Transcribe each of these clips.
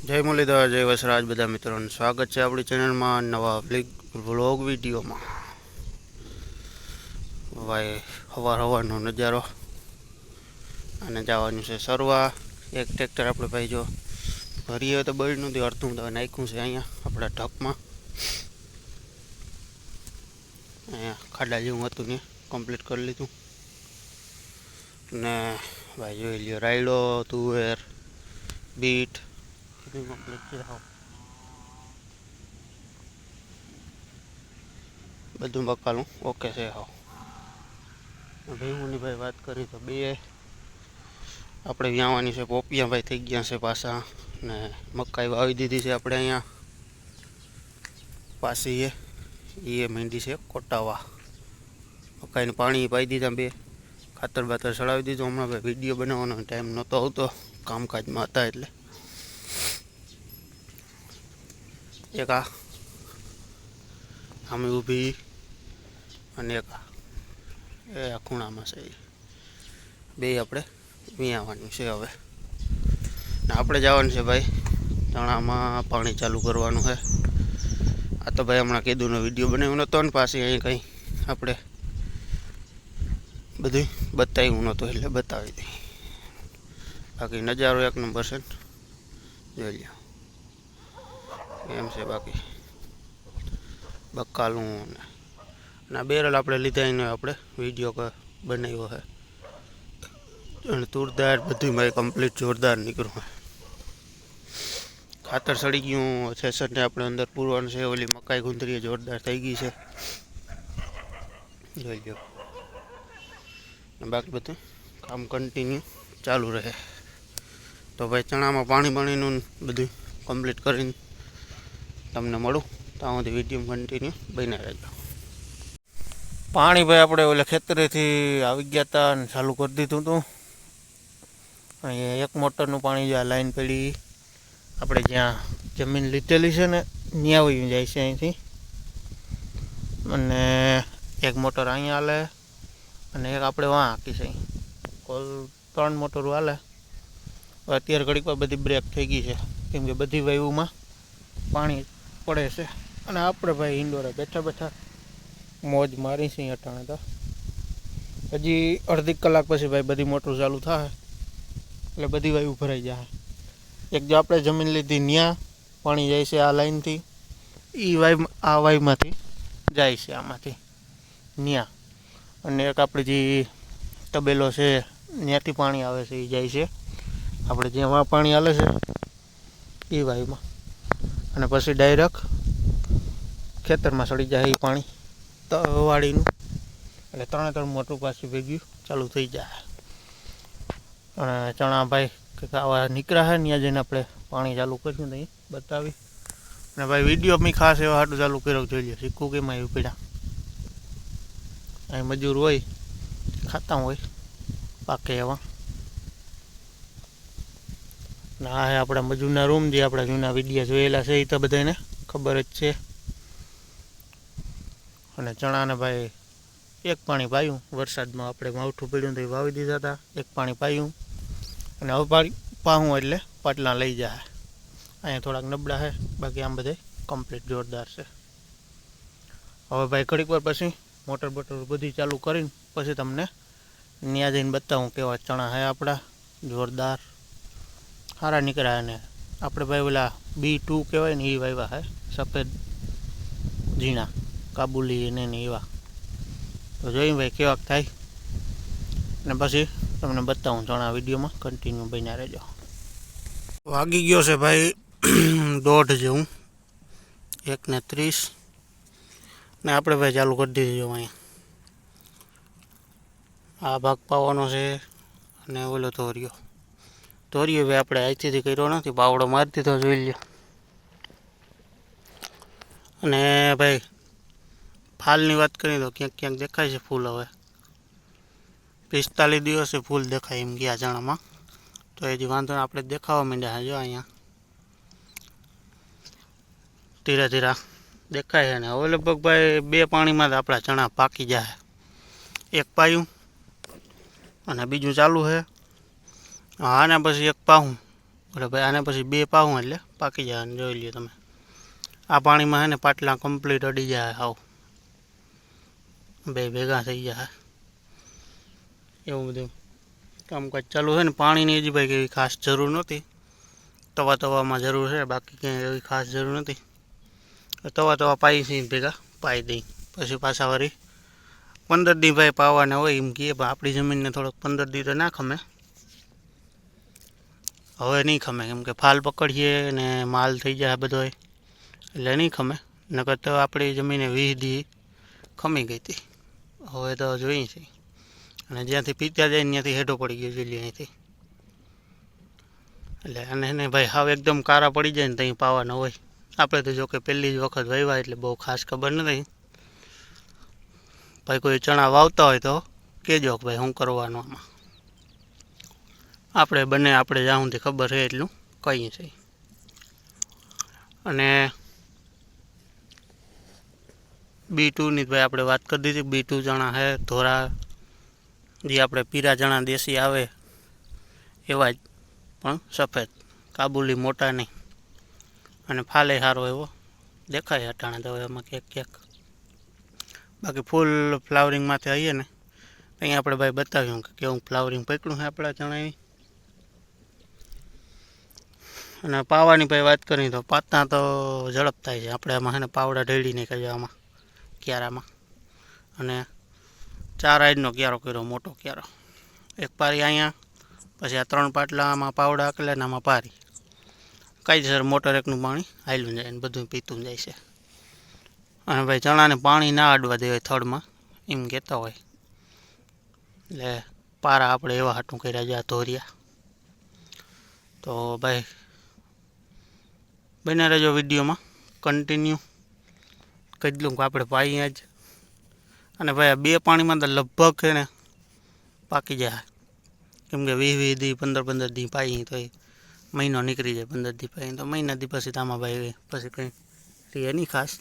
જય મુરલીધર, જય વસરાજ. બધા મિત્રોનું સ્વાગત છે આપણી ચેનલમાં નવા વ્લોગ વિડીયોમાં. ભાઈ હવાર હવારનો નજારો અને જવાનું છે સરવા. એક ટ્રેક્ટર આપણે ભાઈ જો ભરીએ તો બળી નથી અડધું તો નાખ્યું છે અહીંયા, આપણા ઢપમાં અહીંયા ખાડા જેવું હતું ને કમ્પ્લીટ કરી લીધું. ને ભાઈ જોઈ લ્યો, રાયડો, તુવેર, બીટ કમ્પ્લીટ છે બધું બકાલું? ઓકે છે હાવ. ભીમુની ભાઈ વાત કરી તો બે. આપણે વ્યાવાની છે પોપિયા ભાઈ થઈ ગયા છે પાછા ને મકાઈ વાવી દીધી છે આપણે અહીંયા. પાછી એ એ મહેંદી છે કોટાવા. મકાઈને પાણી પાઈ દીધા બે. ખાતર બાતર ચડાવી દીધું. હમણાં ભાઈ વીડિયો બનાવવાનો ટાઈમ નહોતો આવતો. કામકાજમાં હતા એટલે. એક. આ ઊભી અને એક. એ આ ખૂણામાં છે બે આપણે વિયાવાનું છે હવે. ને આપણે જવાનું છે ભાઈ ચણામાં પાણી ચાલુ કરવાનું છે. આ તો ભાઈ હમણાં કીધુંનો વીડિયો બનાવ્યો નહોતો ને પાછી અહીં કંઈ આપણે બધું બતાવ્યું નહોતું એટલે બતાવી દઈ. બાકી નજારો એક નંબર છે જોઈ લ્યો. એમ છે બાકી. બકાલું ને ના બેરલ આપણે લીધા એનો આપણે વીડિયો બનાવ્યો છે અને તુરદાર બધું મારે કમ્પ્લીટ જોરદાર નીકળ્યું છે ખાતર સડી ગયું છેસઠને આપણે અંદર પૂરવાનું છે, ઓલી મકાઈ ગુંદરી જોરદાર થઈ ગઈ છે. જોઈ લો બાકી બધું કામ કન્ટિન્યુ ચાલુ રહે. તો ભાઈ ચણામાં પાણી પાણીનું બધું કમ્પ્લીટ કરીને તમને મળું. ત્યાં સુધી વીડિયો કન્ટિન્યુ બની રહેજો પાણી ભાઈ આપણે ઓલા ખેતરેથી આવી ગયા હતા અને ચાલુ કરી દીધું હતું અહીંયા એક મોટરનું પાણી જ્યાં લાઈન પડી. આપણે જ્યાં જમીન લીધેલી છે ને, ત્યાં વહી જાય છે અહીંથી. અને એક મોટર અહીંયા હાલે અને એક આપણે વાં હાકી છે. કોલ ત્રણ મોટરો હાલે. અત્યારે ઘડીક બધી બ્રેક થઈ ગઈ છે. કેમ કે બધી વાયુમાં પાણી પડે છે. અને આપણે ભાઈ ઇન્ડોરે બેઠા બેઠા મોજ મારી છે અટાણે તો. હજી અડધી કલાક પછી ભાઈ બધી મોટર ચાલુ થાય. એટલે બધી ભાઈ ઉભરાઈ જાય. એક જો આપણે જમીન લીધી ન્યા, પાણી જાય છે આ લાઈનથી. એ વાય, આ વાયમાંથી જાય છે આમાંથી. ન્યા. અને એક આપણે જે તબેલો છે ત્યાંથી પાણી આવે છે એ જાય છે. આપણે જ્યાં પાણી આવે છે એ વાયુમાં. અને પછી ડાયરેક્ટ ખેતરમાં સડી જાય એ પાણી તવાળીનું એટલે ત્રણે ત્રણ મોટું પાછું ભેગ્યું, ચાલુ થઈ જાય. અને ચણા ભાઈ કંઈક આવા નીકળ્યા છે ત્યાં જઈને આપણે પાણી ચાલુ કર્યું નહીં બતાવી. અને ભાઈ વીડિયો મેં ખાસ એવા હાટું ચાલુ કર્યો જોઈ લે શીખવું કેમ આવ્યું પીડા અહીં મજૂર હોય, ખાતા હોય, પાકે એવા. ને આપણા મજૂરના રૂમ જે આપણા જૂના વિડીયા જોયેલા છે એ તો બધાને ખબર જ છે. અને ચણાને ભાઈ એક પાણી પાયું, વરસાદમાં આપણે માવઠું પડ્યું તો એ વાવી દીધા હતા, એક પાણી પાયું. અને હવે પાહું એટલે પાટલા લઈ જાય. અહીંયા થોડાક નબળા છે, બાકી આમ બધે કમ્પ્લીટ જોરદાર છે. હવે ભાઈ ઘડીક વાર પછી મોટર બોટર બધી ચાલુ કરીને પછી તમને ત્યાં જઈને બતાવું કેવા ચણા છે આપણા. જોરદાર. સારા નીકળ્યા અને આપણે ભાઈ ઓલા બી ટુ કહેવાય ને એ વાવ્યા છે સફેદ ઝીણા, કાબુલી ને ને એવા. તો જોઈએ ભાઈ કેવાક થાય. અને પછી તમને બતાવું ચણા વિડીયોમાં કન્ટિન્યુ બન્યા રહેજો. વાગી ગયો છે ભાઈ દોઢ જેવું, એક ને ત્રીસ. ને આપણે ભાઈ ચાલુ કરી દીધું અહીંયા. આ ભાગ પાવાનો છે અને ઓલો ધોરિયો ધોરિયો હવે આપણે અહીંથી કર્યો નથી પાવડો મારી દીધો જોઈ લ્યો. અને ભાઈ, ફાલની વાત કરીએ તો ક્યાંક ક્યાંક દેખાય છે ફૂલ હવે. પિસ્તાલીસ દિવસે ફૂલ દેખાય એમ ગયા ચણામાં તો હજી વાંધો નહીં, આપણે દેખાવા માંડ્યા જો અહીંયા. ધીરે ધીરે દેખાય છે ને. હવે લગભગ ભાઈ બે પાણીમાં જ આપણા ચણા પાકી જાય. એક પાયું અને બીજું ચાલુ છે. આને પછી એક પાહું. એટલે ભાઈ આને પછી બે પાહું એટલે પાકી જાય અને જોઈ લ્યો તમે. આ પાણીમાં હે ને પાટલા કમ્પ્લીટ અડી જાય હાવ. બે ભેગા થઈ જાય. એવું બધું. કામકાજ ચાલુ છે ને, પાણીની હજી ભાઈ એવી ખાસ જરૂર નહોતી. તવા તવામાં જરૂર છે, બાકી ક્યાંય એવી ખાસ જરૂર નથી તવા તવા પાઈ છે ભેગા, પાઈ દઈ. પછી પાછા વળી પંદર દી ભાઈ પાવાના હોય એમ કહીએ, પણ આપણી જમીનને થોડોક પંદર દી તો ના ખમે હવે નહીં ખમે. કેમ કે ફાલ પકડીએ ને માલ થઈ જાય બધો એટલે નહીં ખમે. નકર તો આપણી જમીને વીસ દી ખમી ગઈ હતી. હવે તો જોઈએ છે. અને જ્યાંથી પીતા જાય ત્યાંથી હેઠો પડી ગયો જોઈએ અહીંથી. એટલે અને એને ભાઈ હાવ એકદમ કારા પડી જાય ને ત્યાં પાવાના હોય. આપણે તો જો કે પહેલી જ વખત વાવ્યા એટલે બહુ ખાસ ખબર નથી. ભાઈ કોઈ ચણા વાવતા હોય તો કહેજો કે ભાઈ શું કરવાનું આમાં. આપણે બંને આપણે જ્યાં ખબર છે એટલું કહીએ છીએ અને બી ટુની ભાઈ આપણે વાત કરી દીધી બી ટુ જણા છે, ધોરા, જે આપણે પીરા જણા દેશી આવે, એવા જ, પણ સફેદ, કાબુલી મોટા નહીં અને ફાલે સારો એવો, દેખાય અટાણે તો એમાં ક્યાંક ક્યાંક. બાકી ફૂલ ફ્લાવરિંગમાંથી આવીએ ને, અહીંયા આપણે ભાઈ બતાવ્યું કે કેવું ફ્લાવરિંગ પકડ્યું છે આપણા ચણાની અને પાવાની ભાઈ વાત કરી તો પાતના તો ઝડપ થાય છે. આપણે આમાં છે ને પાવડા ઢેડી નહીં કર્યો આમાં, ક્યારામાં. અને ચાર આઈડનો ક્યારો કર્યો, મોટો ક્યારો. એક પારી અહીંયા, પછી આ ત્રણ પાટલા, આમાં પાવડા આકલે ને આમાં પારી. કાયદેસર મોટર એકનું પાણી હાલ્યું જાય ને બધું પીતું જાય છે. અને ભાઈ ચણાને પાણી ના અડવા દેવાય થડમાં, એમ કહેતા હોય. એટલે પારા આપણે એવા હાટું કર્યા છે, આ ધોરિયા. તો ભાઈ બને રહેજો વિડીયોમાં. કન્ટિન્યુ કહી દઉં કે આપણે પાઈએ જ. અને ભાઈ આ બે પાણીમાં તો લગભગ છે ને પાકી જાય. કેમ કે વીસ વીસ દી, પંદર પંદર દી પાઈ તો એ મહિનો નીકળી જાય, પંદર દી પાઈ તો મહિના દી પછી તામાં ભાઈ પછી કંઈ રહે નહીં ખાસ.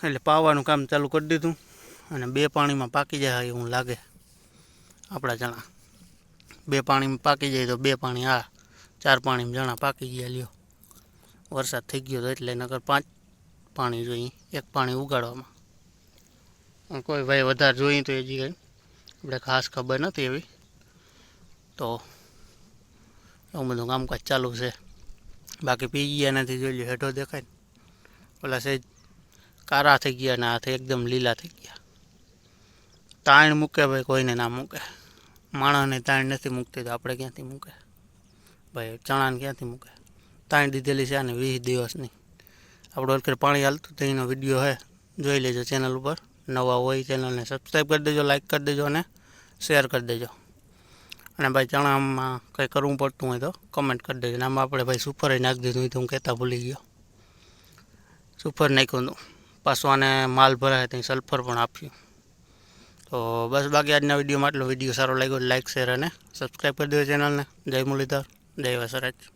એટલે પાવાનું કામ ચાલુ કરી દીધું અને બે પાણીમાં પાકી જાય એવું લાગે. આપણા ચણા બે પાણીમાં પાકી જાય તો બે પાણી આ ચાર પાણીમાં જણા પાકી ગયા, લ્યો. વરસાદ થઈ ગયો તો એટલે નગર પાંચ પાણી જોઈએ, એક પાણી ઉગાડવામાં. કોઈ ભાઈ વધારે જોઈએ તો હજી કંઈ, આપણે ખાસ ખબર નથી એવી. તો એવું બધું કામકાજ ચાલુ છે. બાકી પી ગયા નથી, જોઈ લો હેઠો દેખાય ને. ઓલા સહેજ કારા થઈ ગયા ને હાથે એકદમ લીલા થઈ ગયા. તાણ મૂકે ભાઈ, કોઈને ના મૂકે. માણસને તાણ નથી મૂકતી તો આપણે ક્યાંથી મૂકે? ભાઈ, ચણાને ક્યાંથી મૂકે? તાણી દીધેલી છે આને વીસ દિવસની. આપણો અત્યારે પાણી હાલતું તેનો વીડિયો હે, જોઈ લેજો ચેનલ ઉપર. નવા હોય ચેનલને સબસ્ક્રાઈબ કરી દેજો લાઈક કરી દેજો અને શેર કરી દેજો. અને ભાઈ, ચણામાં કંઈ કરવું પડતું હોય તો કમેન્ટ કરી દેજો. આમાં આપણે ભાઈ સુપર નાખી દીધું તો હું કહેતા ભૂલી ગયો. સુપર નાખ્યું હતું. પાછું આને માલ ભરાય ત્યાં સલ્ફર પણ આપ્યું. તો બસ બાકી આજના વિડીયોમાં આટલો. વીડિયો સારો લાગ્યો લાઈક શેર અને સબસ્ક્રાઈબ કરી દેજો ચેનલને. જય મુરલીધર. જય વસરાજ